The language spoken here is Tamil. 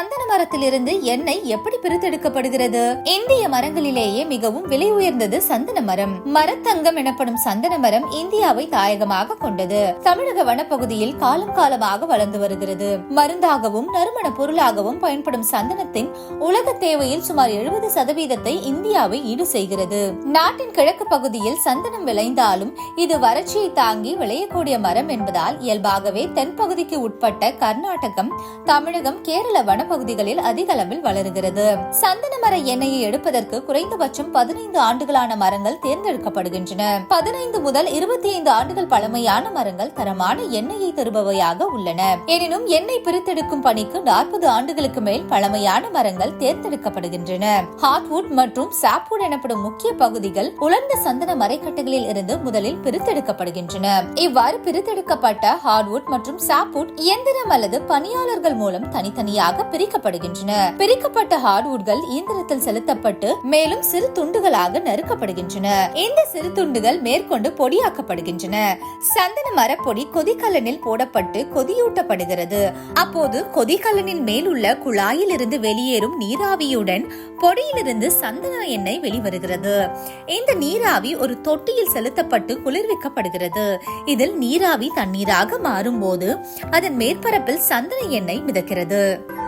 சந்தன மரத்திலிருந்து எண்ணெய் எப்படி பிரித்தெடுக்கப்படுகிறது? இந்திய மரங்களிலேயே மிகவும் விலை உயர்ந்தது சந்தன மரம். மரத்தங்கம் எனப்படும் சந்தன மரம் இந்தியாவை தாயகமாக கொண்டது. தமிழக வனப்பகுதியில் காலம் காலமாக வளர்ந்து வருகிறது. மருந்தாகவும் நறுமண பொருளாகவும் பயன்படும் சந்தனத்தின் உலக தேவையில் சுமார் எழுபது சதவீதத்தை இந்தியாவை ஈடு செய்கிறது. நாட்டின் கிழக்கு பகுதியில் சந்தனம் விளைந்தாலும் இது வறட்சியை தாங்கி விளையக்கூடிய மரம் என்பதால் இயல்பாகவே தென்பகுதிக்கு உட்பட்ட கர்நாடகம் தமிழகம் கேரள வனப்பகுதிகளில் அதிக அளவில் வளருகிறது. சந்தன மர எண்ணெயை எடுப்பதற்கு குறைந்தபட்சம் பதினைந்து ஆண்டுகளான மரங்கள் தேர்ந்தெடுக்கப்படுகின்றன. பதினைந்து முதல் இருபத்தி ஐந்து ஆண்டுகள் பழமையான மரங்கள் தரமான எண்ணெயை தருபவையாக உள்ளன. எனினும் எண்ணெய் பிரித்தெடுக்கும் பணிக்கு நாற்பது ஆண்டுகளுக்கு மேல் பழமையான மரங்கள் தேர்ந்தெடுக்கப்படுகின்றன. ஹார்ட்வுட் மற்றும் சாப்வுட் எனப்படும் முக்கிய பகுதிகள் உலர்ந்த சந்தன மரைக்கட்டைகளில் இருந்து முதலில் பிரித்தெடுக்கப்படுகின்றன. இவ்வாறு பிரித்தெடுக்கப்பட்ட ஹார்ட்வுட் மற்றும் சாப்வுட் இயந்திரம் அல்லது பணியாளர்கள் மூலம் தனித்தனியாக பிரிக்கப்படுகின்றன. பிரிக்கப்பட்ட ஹார்ட்வுட்கள் இயந்திரத்தில் செலுத்தப்பட்டு மேலும் சிறு துண்டுகளாக நறுக்கப்படுகின்றன. இந்த சிறு துண்டுகள் மேற்கொண்டு பொடியாக்கப்படுகின்றன. சந்தன மரப்பொடி கொதிக்கலனில் போடப்பட்டு கொதியூட்டப்படுகிறது. அப்போது கொதிக்கலனின் மேல் உள்ள குழாயில் இருந்து வெளியேறும் நீராவியுடன் பொடியிலிருந்து சந்தன எண்ணெய் வெளிவருகிறது. இந்த நீராவி ஒரு தொட்டியில் செலுத்தப்பட்டு குளிர்விக்கப்படுகிறது. இதில் நீராவி தண்ணீராக மாறும்போது அதன் மேற்பரப்பில் சந்தன எண்ணெய் மிதக்கிறது.